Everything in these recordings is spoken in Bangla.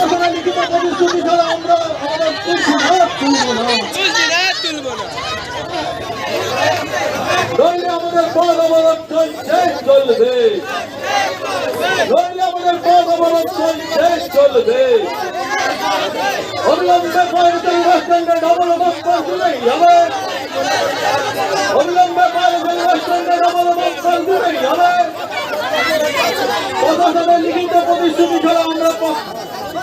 প্রশাসনে লিখিত প্রতিশ্রুতি ছাড়া আমরা আমাদের তুলব না নইলে আমাদের পদ অবরোধ চলছে চলবে নইলে আমাদের পদ অবরোধ চলছে চলবে অবিলম্বে কয়েকজন বাসস্ট্যান্ডে ডবল বক্তা দিলেই হবে অবিলম্বে কয়েকজন বাসস্ট্যান্ডে ডবল বক্তা দিলেই হবে প্রশাসনের লিখিত প্রতিশ্রুতি ছাড়া আমরা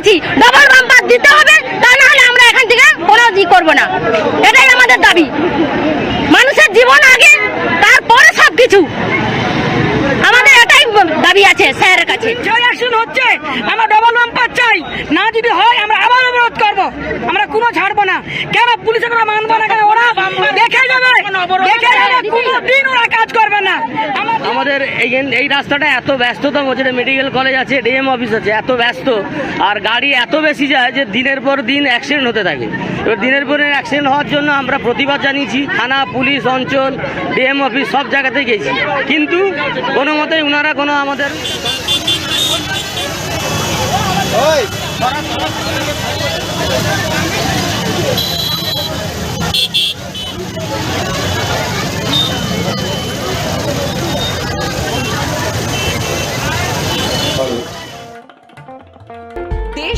করেছি ডবল বাম্পার দিতে হবে তা না হলে আমরা এখান থেকে কোনো ই করব না। এটাই আমাদের দাবি। মানুষের জীবন আগে তারপরে সব কিছু আমাদের এটাই দাবি আছে স্যারের কাছে। জয় অ্যাকশন হচ্ছে আমরা ডবল বাম্পার চাই। না যদি হয় আমরা আবার অবরোধ করব। আমরা কোনো ছাড়বো না। কেন পুলিশ আমরা মানবো না কেন? ওরা দেখে যাবে। দেখে যাবে কোনো দিন ওরা কাজ করবে না। আমরা আমাদের এই এই রাস্তাটা এত ব্যস্ততম, যেটা মেডিকেল কলেজ আছে ডিএম অফিস আছে, এত ব্যস্ত। আর গাড়ি এত বেশি যায় যে দিনের পর দিন অ্যাক্সিডেন্ট হতে থাকে। এবার দিনের পর দিন অ্যাক্সিডেন্ট হওয়ার জন্য আমরা প্রতিবাদ জানিয়েছি, থানা, পুলিশ, অঞ্চল ডিএম অফিস সব জায়গাতে গেছি। কিন্তু কোনো মতেই ওনারা কোনো আমাদের